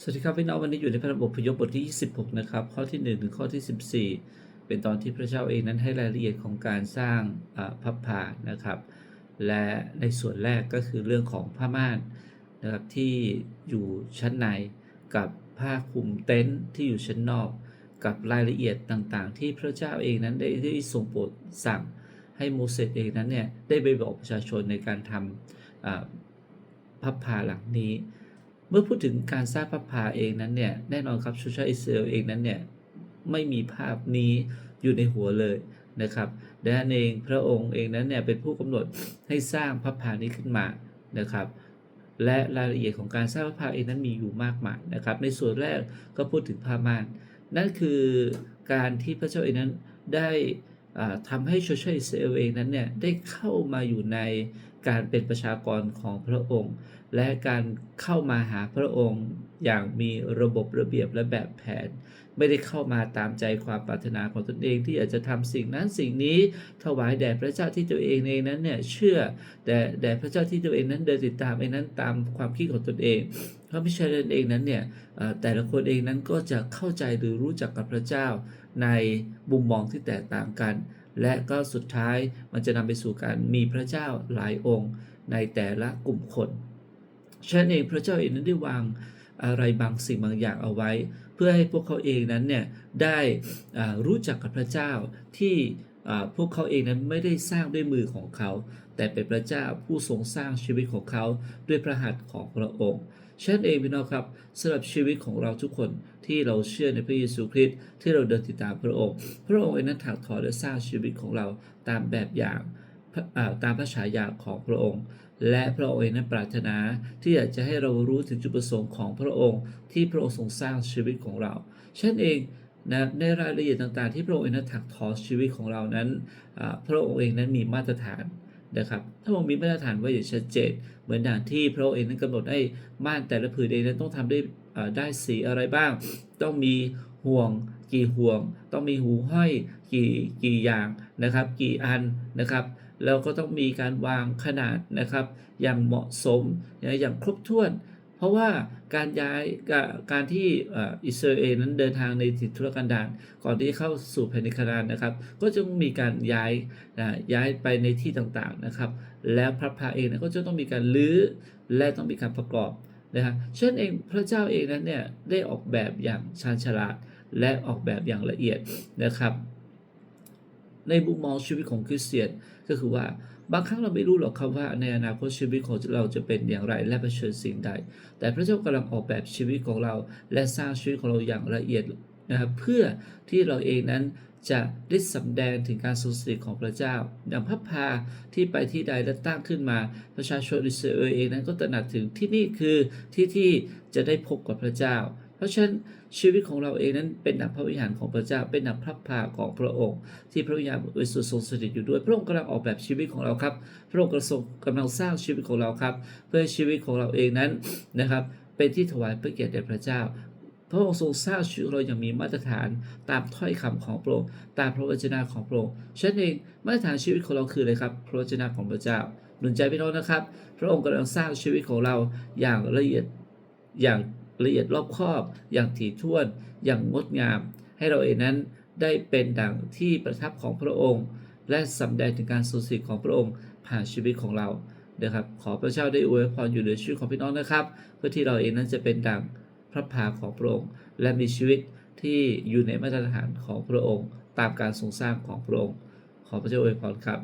สวัสดีครับพี่น้องวันนี้อยู่ในพระบบพยพบทที่ 26 นะครับ ข้อที่ 1 ถึงข้อที่ 14 เป็นตอนที่พระเจ้าเองนั้นให้รายละเอียดของการสร้างอ่าพระพานะครับ และในส่วนแรกก็คือเรื่องของผ้าม่านนะครับที่อยู่ชั้นในกับผ้าคลุมเต็นท์ที่อยู่ชั้นนอก กับรายละเอียดต่างๆ ที่พระเจ้าเองนั้นได้ได้ทรงโปรดสั่งให้โมเสสเองนั้นเนี่ยได้ไปบอกประชาชนในการทำอ่าพระพาหลังนี้ เมื่อพูดถึงการสร้างพระพาเองนั้นเนี่ยแน่นอนครับชนชาอิสราเอลเองนั้นเนี่ยไม่มีภาพนี้อยู่ในหัวเลยนะครับดังนั้นเองพระองค์เองนั้นเนี่ยเป็นผู้กำหนดให้สร้างพระพานี้ขึ้นมานะครับและรายละเอียดของการสร้างพระพาเองนั้นมีอยู่มากมายนะครับในส่วนแรกก็พูดถึงผ้ามานนั่นคือการที่พระเจ้าเองนั้นได้อ่าทำให้ชนชาติอิสราเอลเองนั้นเนี่ยได้เข้ามาอยู่ใน การเป็นประชากรของพระองค์ และการเข้ามาหาพระองค์อย่างมีระบบระเบียบและแบบแผน ไม่ได้เข้ามาตามใจความปรารถนาของตนเองที่อยาจจะทำสิ่งนั้นสิ่งนี้ถวายแด่พระเจ้าที่ตัวเองเองนั้นเนี่ยเชื่อแต่แด่พระเจ้าที่ตัวเองนั้นเดินติดตามเองนั้นตามความคิดของตนเองเพราะไม่ใช่ตนเองนั้นเนี่ยแต่ละคนเองนั้นก็จะเข้าใจหรือรู้จักกับพระเจ้าในมุมมองที่แตกต่างกัน และก็สุดท้ายมันจะนำไปสู่การมีพระเจ้าหลายองค์ในแต่ละกลุ่มคนฉะนั้นเองพระเจ้าเองนั้นได้วางอะไรบางสิ่งบางอย่างเอาไว้ เพื่อให้พวกเขาเองนั้นเนี่ยได้รู้จักกับพระเจ้าที่พวกเขาเองนั้นไม่ได้สร้างด้วยมือของเขา แต่เป็นพระเจ้าผู้ทรงสร้างชีวิตของเขาด้วยพระหัตถ์ของพระองค์ ฉะนั้นเองพี่น้องครับสำหรับชีวิตของเราทุกคนที่เราเชื่อในพระเยซูคริสต์ที่เราเดินติดตามพระองค์ พระองค์เองนั้นถักทอและสร้างชีวิตของเราตามแบบอย่างพระอ่าตามพระฉายาของพระองค์ และพระองค์เองนั้นปรารถนาที่อยากจะให้เรารู้ถึงจุดประสงค์ของพระองค์ ที่พระองค์ทรงสร้างชีวิตของเราฉะนั้นเองนะในรายละเอียดต่างๆ ที่พระองค์เองนั้นถักทอชีวิตของเรานั้น พระองค์เองนั้นมีมาตรฐาน นะครับ ถ้ามองมีมาตรฐานไว้อย่างชัดเจน เหมือนอย่างที่พระองค์เองนั้นกำหนดให้บ้านแต่ละผืนเองนั้นต้องทำได้ได้สีอะไรบ้าง ต้องมีห่วงกี่ห่วง ต้องมีหูห้อยกี่กี่อย่างนะครับ กี่อันนะครับแล้วก็ต้องมีการวางขนาดนะครับ อย่างเหมาะสมอย่างครบถ้วน เพราะว่าการย้ายการที่อิสราเอลนั้นเดินทางในถิ่นทุรกันดารก่อนที่เข้าสู่แผ่นดินคานานนะครับ ก็จะต้องมีการย้ายนะย้ายไปในที่ต่างๆนะครับ แล้วพระพาเองก็จะต้องมีการลื้อและต้องมีการประกอบนะฮะเช่นเองพระเจ้าเองนั้นเนี่ยได้ออกแบบอย่างชาญฉลาดและออกแบบอย่างละเอียดนะครับ ในมุมมองชีวิตของคริสเตียนก็คือว่าบางครั้งเราไม่รู้หรอกครับว่าในอนาคตชีวิตของเราจะเป็นอย่างไรและเผชิญสิ่งใด แต่พระเจ้ากำลังออกแบบชีวิตของเรา และสร้างชีวิตของเราอย่างละเอียดนะครับเพื่อที่เราเองนั้นจะได้สำแดงถึงการทรงสถิตของพระเจ้า อย่างพระพาที่ไปที่ใดและตั้งขึ้นมา ประชาชนอิสราเอลเองนั้นก็ตระหนักถึงที่นี่คือที่ที่จะได้พบกับพระเจ้า เพราะฉะนั้นชีวิตของเราเองนั้นเป็นดังพระวิหารของพระเจ้า เป็นดังพระพาของพระองค์ ที่พระวิญญาณบริสุทธิ์ทรงสถิตอยู่ด้วย พระองค์กำลังออกแบบชีวิตของเราครับ พระองค์กำลังทรงกำลังสร้างชีวิตของเราครับ เพื่อชีวิตของเราเองนั้นนะครับ เป็นที่ถวายพระเกียรติแด่พระเจ้าพระองค์ทรงสร้างชีวิตเราอย่างมีมาตรฐานตามถ้อยคำของพระองค์ตามพระวจนะของพระองค์ฉันเองมาตรฐานชีวิตของเราคืออะไรครับ พระวจนะของพระเจ้าหนุนใจพี่น้องนะครับ พระองค์กำลังสร้างชีวิตของเราอย่างละเอียดอย่าง ละเอียดรอบคอบ อย่างถี่ถ้วน อย่างงดงาม ให้เราเองนั้นได้เป็นดังที่ประทับของพระองค์ และสำแดงถึงการทรงสถิตของพระองค์ผ่านชีวิตของเรานะครับขอพระเจ้าได้อวยพรอยู่ในชีวิตของพี่น้องนะครับ เพื่อที่เราเองนั้นจะเป็นดังพระพาของพระองค์ และมีชีวิตที่อยู่ในมาตรฐานของพระองค์ ตามการทรงสร้างของพระองค์ ขอพระเจ้าอวยพรครับ